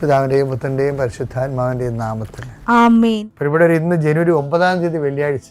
പിതാവിന്റെയും പുത്രന്റെയും പരിശുദ്ധാത്മാവിന്റെയും നാമത്തിൽ. ഇവിടെ ഇന്ന് ജനുവരി ഒമ്പതാം തീയതി വെള്ളിയാഴ്ച.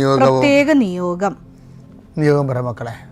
പ്രത്യേക നിയോഗം. നിയോഗം പറ മക്കളെ.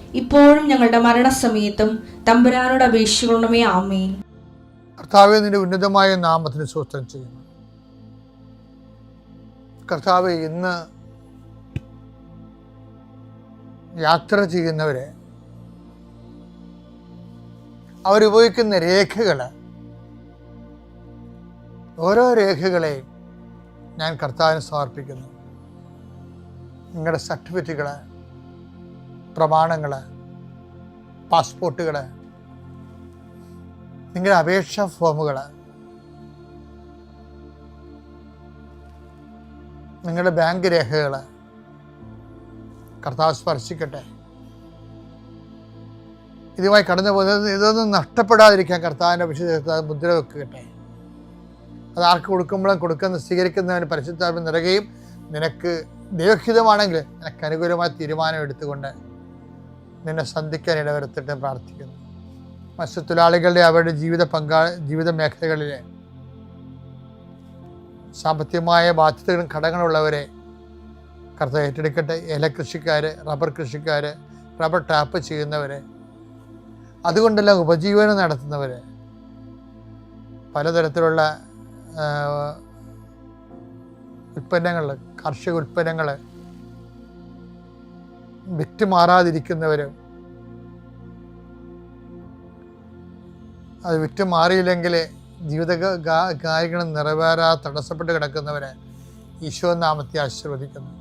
ഇപ്പോഴും ഞങ്ങളുടെ മരണസമയത്തും തമ്പുരാനോട് അപേക്ഷിക്കണമേ ആമേൻ. കർത്താവെ നിന്റെ ഉന്നതമായ നാമത്തിന് സ്വസ്ഥം ചെയ്യുന്നു. കർത്താവ് ഇന്ന് യാത്ര ചെയ്യുന്നവരെ അവരുപയോഗിക്കുന്ന രേഖകൾ ഓരോ രേഖകളെയും ഞാൻ കർത്താവിന് സമർപ്പിക്കുന്നു. നിങ്ങളുടെ സർട്ടിഫിക്കറ്റുകൾ പ്രമാണങ്ങൾ പാസ്പോർട്ടുകൾ നിങ്ങളുടെ അപേക്ഷാ ഫോമുകൾ നിങ്ങളുടെ ബാങ്ക് രേഖകൾ കർത്താവ് സ്പർശിക്കട്ടെ. ഇതുമായി കടന്നു പോകുന്നത് ഇതൊന്നും നഷ്ടപ്പെടാതിരിക്കാൻ കർത്താവിന്റെ വിശുദ്ധ മുദ്ര വെക്കട്ടെ അത് ആർക്ക് കൊടുക്കുമ്പോഴും കൊടുക്കുന്ന സ്വീകരിക്കുന്നവന് പരിശുദ്ധാത്മ നിറകുകയും നിനക്ക് ദൈവഹിതമാണെങ്കിൽ നിനക്ക് അനുകൂലമായ തീരുമാനം എടുത്തുകൊണ്ട് നിന്നെ സന്ധിക്കാൻ ഇടവരുത്തിട്ട് പ്രാർത്ഥിക്കുന്നു. മത്സ്യത്തൊഴിലാളികളുടെ അവരുടെ ജീവിത പങ്കാ ജീവിത മേഖലകളിലെ സാമ്പത്തികമായ ബാധ്യതകളും കടങ്ങളുള്ളവരെ കർത്ത ഏറ്റെടുക്കട്ടെ. ഇല കൃഷിക്കാർ റബ്ബർ കൃഷിക്കാർ റബ്ബർ ടാപ്പ് ചെയ്യുന്നവർ അതുകൊണ്ടെല്ലാം ഉപജീവനം നടത്തുന്നവർ പലതരത്തിലുള്ള ഉൽപ്പന്നങ്ങൾ കാർഷിക ഉൽപ്പന്നങ്ങൾ വിറ്റ് മാറാതിരിക്കുന്നവർ അത് വിറ്റ് മാറിയില്ലെങ്കിൽ ജീവിത കാര്യങ്ങൾ നിറവേറാ തടസ്സപ്പെട്ട് കിടക്കുന്നവരെ ഈശോ നാമത്തെ ആശീർവദിക്കുന്നു.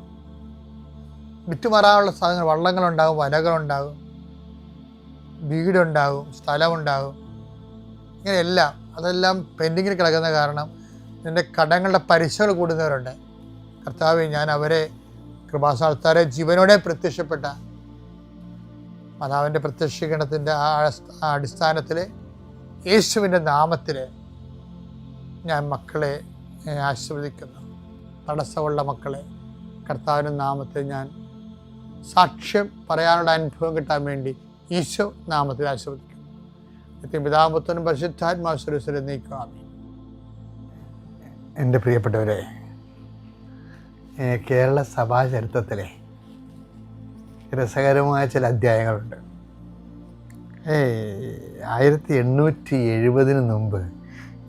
വിറ്റുമാറാനുള്ള സാധനങ്ങൾ വള്ളങ്ങളുണ്ടാകും വലകളുണ്ടാകും വീടുണ്ടാകും സ്ഥലമുണ്ടാകും. ഇങ്ങനെയെല്ലാം അതെല്ലാം പെൻഡിങ്ങിൽ കിടക്കുന്ന കാരണം നിന്റെ കടങ്ങളുടെ പരിശകൾ കൂടുന്നവരുണ്ട്. കർത്താവ് ഞാൻ അവരെ കൃപാസാൽത്താരെ ജീവനോടെ പ്രത്യക്ഷപ്പെട്ട മാതാവിന്റെ പ്രത്യക്ഷീകരണത്തിന്റെ ആ അടിസ്ഥാനത്തിൽ യേശുവിന്റെ നാമത്തിൽ ഞാൻ മക്കളെ ആശീർവദിക്കുന്നു. തടസ്സമുള്ള മക്കളെ കർത്താവിന്റെ നാമത്തിൽ ഞാൻ സാക്ഷ്യം പറയാനുള്ള അനുഭവം കിട്ടാൻ വേണ്ടി ഈശോ നാമത്തിൽ ആശീർവദിക്കുന്നു. നിത്യം പിതാപുത്രനും പരിശുദ്ധാത്മാശ്വരസ്വരം നീക്കുക എന്റെ പ്രിയപ്പെട്ടവരെ കേരള സഭാ ചരിത്രത്തിലെ രസകരമായ ചില അധ്യായങ്ങളുണ്ട്. ആയിരത്തി എണ്ണൂറ്റി എഴുപതിന് മുമ്പ്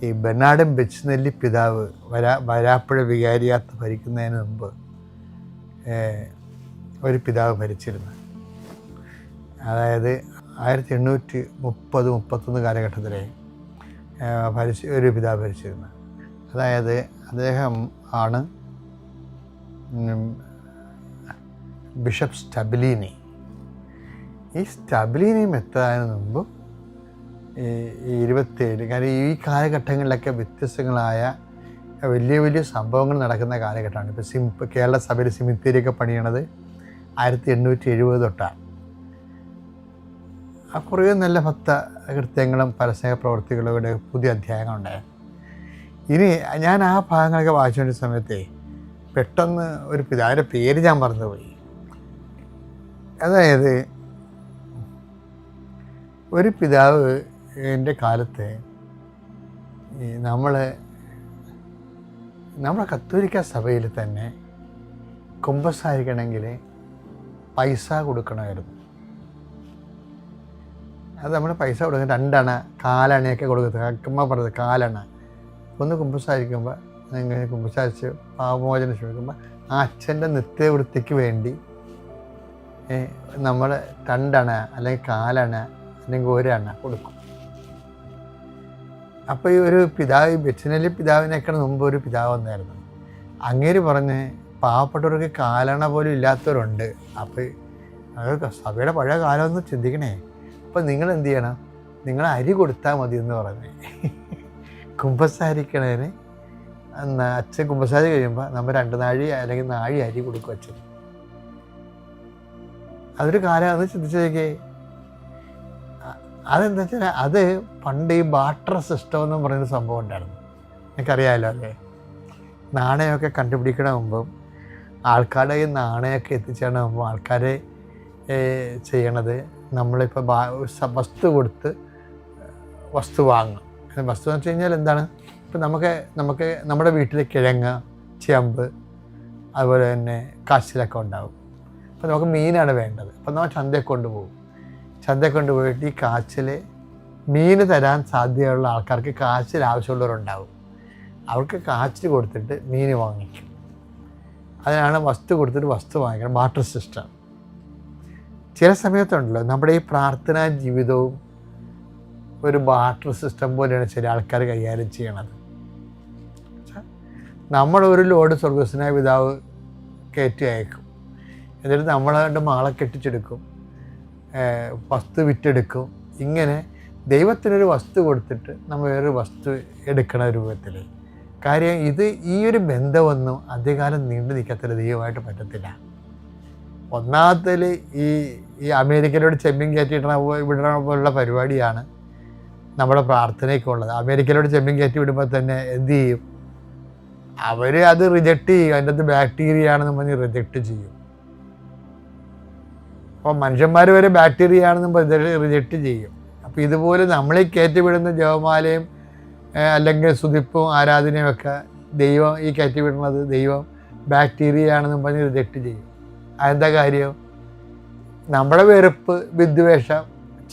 ഈ ബെന്നാഡൻ ബെച്ച്നെല്ലി പിതാവ് വരാ വരാപ്പുഴ വികാരിയാത്ത് ഭരിക്കുന്നതിന് മുമ്പ് ഒരു പിതാവ് ഭരിച്ചിരുന്നു. അതായത് ആയിരത്തി എണ്ണൂറ്റി മുപ്പത് മുപ്പത്തൊന്ന് കാലഘട്ടത്തിലെ ഭരിച്ച് ഒരു പിതാവ് ഭരിച്ചിരുന്നു. അതായത് അദ്ദേഹം ആണ് ബിഷപ്പ് സ്റ്റബിലീനി. ഈ സ്റ്റബിലീനിയും എത്താതിന് മുമ്പ് ഈ ഇരുപത്തേഴ് കാര്യം ഈ കാലഘട്ടങ്ങളിലൊക്കെ വ്യത്യസ്തങ്ങളായ വലിയ വലിയ സംഭവങ്ങൾ നടക്കുന്ന കാലഘട്ടമാണ്. ഇപ്പോൾ സിം കേരള സഭയിൽ സിമിത്തേരിയൊക്കെ പണിയണത് ആയിരത്തി എണ്ണൂറ്റി എഴുപത് തൊട്ടാണ്. ആ കുറേ നല്ല ഭക്ത കൃത്യങ്ങളും പരസ്യ പ്രവർത്തികളുടെ പുതിയ അധ്യായങ്ങളുണ്ടായിരുന്നു ഇനി ഞാൻ ആ ഭാഗങ്ങളൊക്കെ വായിച്ചുകൊണ്ട സമയത്തെ പെട്ടെന്ന് ഒരു പിതാവിന്റെ പേര് ഞാൻ മറന്നുപോയി അതായത് ഒരു പിതാവ് എന്റെ കാലത്ത് നമ്മൾ നമ്മുടെ കത്തോലിക്ക സഭയിൽ തന്നെ കുമ്പസാരിക്കണമെങ്കിൽ പൈസ കൊടുക്കണമായിരുന്നു. അത് നമ്മൾ പൈസ കൊടുക്കുന്നത് രണ്ടണ കാലണയൊക്കെ കൊടുക്കുന്നത്. അക്കമ്മ പറഞ്ഞത് കാലണ. ഒന്ന് കുമ്പസാരിക്കുമ്പോൾ അങ്ങനെ കുമ്പസാരിച്ച് പാപമോചനം ശ്രമിക്കുമ്പോൾ ആ അച്ഛന്റെ നിത്യവൃത്തിക്ക് വേണ്ടി നമ്മൾ രണ്ടണ അല്ലെങ്കിൽ കാലണ അല്ലെങ്കിൽ ഒരണ കൊടുക്കും. അപ്പോൾ ഈ ഒരു പിതാവ് ബെച്ചിനലി പിതാവിനേക്കാൾ മുമ്പ് ഒരു പിതാവ് വന്നായിരുന്നു. അങ്ങേര് പറഞ്ഞ് പാവപ്പെട്ടവർക്ക് കാലണ പോലും ഇല്ലാത്തവരുണ്ട്. അപ്പോൾ അത് സഭയുടെ പഴയ കാലം ഒന്ന് ചിന്തിക്കണേ. അപ്പോൾ നിങ്ങൾ എന്ത് ചെയ്യണം? നിങ്ങൾ അരി കൊടുത്താൽ മതി എന്ന് പറഞ്ഞ്. കുമ്പസാരിക്കണേന് അച്ഛൻ കുമ്പസാരി കഴിയുമ്പോൾ നമ്മൾ രണ്ട് നാഴി അല്ലെങ്കിൽ നാഴി അരി കൊടുക്കും അച്ഛൻ. അതൊരു കാലമാണെന്ന് ചിന്തിച്ചേക്കേ അതെന്താ വെച്ചാൽ അത് പണ്ട് ഈ ബാട്ടർ സിസ്റ്റം എന്ന് പറയുന്ന സംഭവം ഉണ്ടായിരുന്നു. എനിക്കറിയാമല്ലോ അല്ലേ നാണയമൊക്കെ കണ്ടുപിടിക്കണ മുമ്പും ആൾക്കാരുടെ ഈ നാണയമൊക്കെ എത്തിച്ചേണ മുമ്പ് ആൾക്കാരെ ചെയ്യണത് നമ്മളിപ്പോൾ വസ്തു കൊടുത്ത് വസ്തു വാങ്ങും അത് വസ്തു എന്ന് വെച്ച് കഴിഞ്ഞാൽ എന്താണ്? ഇപ്പം നമുക്ക് നമുക്ക് നമ്മുടെ വീട്ടിൽ കിഴങ്ങ് ചേമ്പ് അതുപോലെ തന്നെ കാച്ചിലൊക്കെ ഉണ്ടാവും. അപ്പോൾ നമുക്ക് മീനാണ് വേണ്ടത്. അപ്പം നമ്മൾ ചന്തയിൽ കൊണ്ടുപോകും. ചന്തയിൽ കൊണ്ടുപോയിട്ട് ഈ കാച്ചിൽ മീൻ തരാൻ സാധ്യതയുള്ള ആൾക്കാർക്ക് കാച്ചിൽ ആവശ്യമുള്ളവരുണ്ടാവും. അവർക്ക് കാച്ചിൽ കൊടുത്തിട്ട് മീൻ വാങ്ങിക്കും. അതിനാണ് വസ്തു കൊടുത്തിട്ട് വസ്തു വാങ്ങിക്കണം. Barter system. ചില സമയത്തുണ്ടല്ലോ നമ്മുടെ ഈ പ്രാർത്ഥനാ ജീവിതവും ഒരു ബാട്ടർ സിസ്റ്റം പോലെയാണ് ചില ആൾക്കാർ കൈകാര്യം ചെയ്യണത്. നമ്മൾ ഒരു ലോഡ് സ്വർഗസ്വനായ പിതാവ് കയറ്റി അയക്കും. എന്നിട്ട് നമ്മളെ മാളെ കെട്ടിച്ചെടുക്കും. വസ്തു വിറ്റെടുക്കും. ഇങ്ങനെ ദൈവത്തിനൊരു വസ്തു കൊടുത്തിട്ട് നമ്മൾ വേറൊരു വസ്തു എടുക്കണ രൂപത്തിൽ. കാര്യം ഇത് ഈ ഒരു ബന്ധമൊന്നും അധികകാലം നീണ്ടു നിൽക്കത്തില്ല ദൈവമായിട്ട് പറ്റത്തില്ല. ഒന്നാമത്തിൽ ഈ ഈ അമേരിക്കയിലോട് ചെമ്മീൻ കയറ്റിയിടണ വിടണ പോലുള്ള പരിപാടിയാണ് നമ്മുടെ പ്രാർത്ഥനയ്ക്കുള്ളത്. അമേരിക്കയിലോട് ചെമ്മീൻ കയറ്റി വിടുമ്പോൾ തന്നെ എന്ത് ചെയ്യും? അവർ അത് റിജക്റ്റ് ചെയ്യും. അതിന്റെ അകത്ത് ബാക്ടീരിയ ആണെന്നും പറഞ്ഞ് റിജക്റ്റ് ചെയ്യും. അപ്പോൾ മനുഷ്യന്മാർ വരെ ബാക്ടീരിയ ആണെന്നും റിജക്റ്റ് ചെയ്യും. അപ്പോൾ ഇതുപോലെ നമ്മളെ കയറ്റി വിടുന്ന ജവമാലയും അല്ലെങ്കിൽ സുതിപ്പും ആരാധനയും ഒക്കെ ദൈവം ഈ കയറ്റി വിടുന്നത് ദൈവം ബാക്ടീരിയ ആണെന്നും പറഞ്ഞ് റിജക്റ്റ് ചെയ്യും. അതെന്താ കാര്യം? നമ്മുടെ വെറുപ്പ് വിദ്വേഷം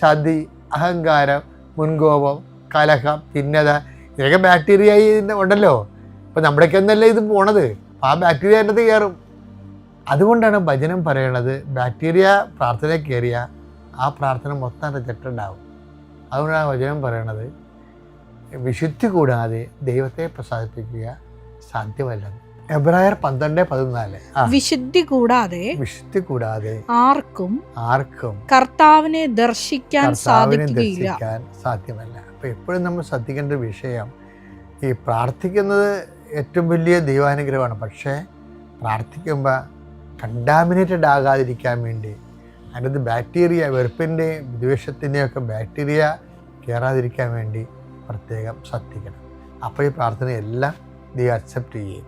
ചതി അഹങ്കാരം മുൻകോപം കലഹം ഭിന്നത ഇതൊക്കെ ബാക്ടീരിയ ഉണ്ടല്ലോ. അപ്പം നമ്മുടെയൊക്കെ ഒന്നല്ലേ ഇത് പോണത്? ആ ബാക്ടീരിയ അതിനകത്ത് കയറും അതുകൊണ്ടാണ് ഭജനം പറയണത് ബാക്ടീരിയ പ്രാർത്ഥന കയറിയ ആ പ്രാർത്ഥന മൊത്തം റിജക്റ്റഡ് ആവും അതുകൊണ്ടാണ് ഭജനം പറയണത്. വിശുദ്ധി കൂടാതെ ദൈവത്തെ പ്രസാദിപ്പിക്കുക സാധ്യമല്ലെന്ന്. എബ്രായർ പന്ത്രണ്ട് പതിനാല്. വിശുദ്ധി കൂടാതെ വിശുദ്ധി കൂടാതെ ആർക്കും ആർക്കും കർത്താവിനെ ദർശിക്കാൻ ദർശിക്കാൻ സാധ്യമല്ല. അപ്പൊ എപ്പോഴും നമ്മൾ ശ്രദ്ധിക്കേണ്ട വിഷയം ഈ പ്രാർത്ഥിക്കുന്നത് ഏറ്റവും വലിയ ദൈവാനുഗ്രഹമാണ്. പക്ഷേ പ്രാർത്ഥിക്കുമ്പോൾ കണ്ടാമിനേറ്റഡ് ആകാതിരിക്കാൻ വേണ്ടി അതിനകത്ത് ബാക്ടീരിയ വെറുപ്പിന്റെയും ദ്വേഷത്തിന്റെയും ഒക്കെ ബാക്ടീരിയ കയറാതിരിക്കാൻ വേണ്ടി പ്രത്യേകം ശ്രദ്ധിക്കണം. അപ്പോൾ ഈ പ്രാർത്ഥനയെല്ലാം ദൈവം അക്സെപ്റ്റ് ചെയ്യും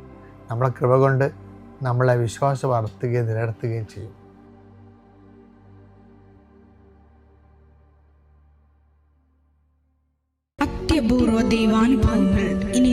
നമ്മളെ കൃപ കൊണ്ട് നമ്മളെ വിശ്വാസം വളർത്തുകയും നിലനിർത്തുകയും ചെയ്യും. അത്യപൂർവ ദൈവാനുഭവങ്ങൾ ഇനി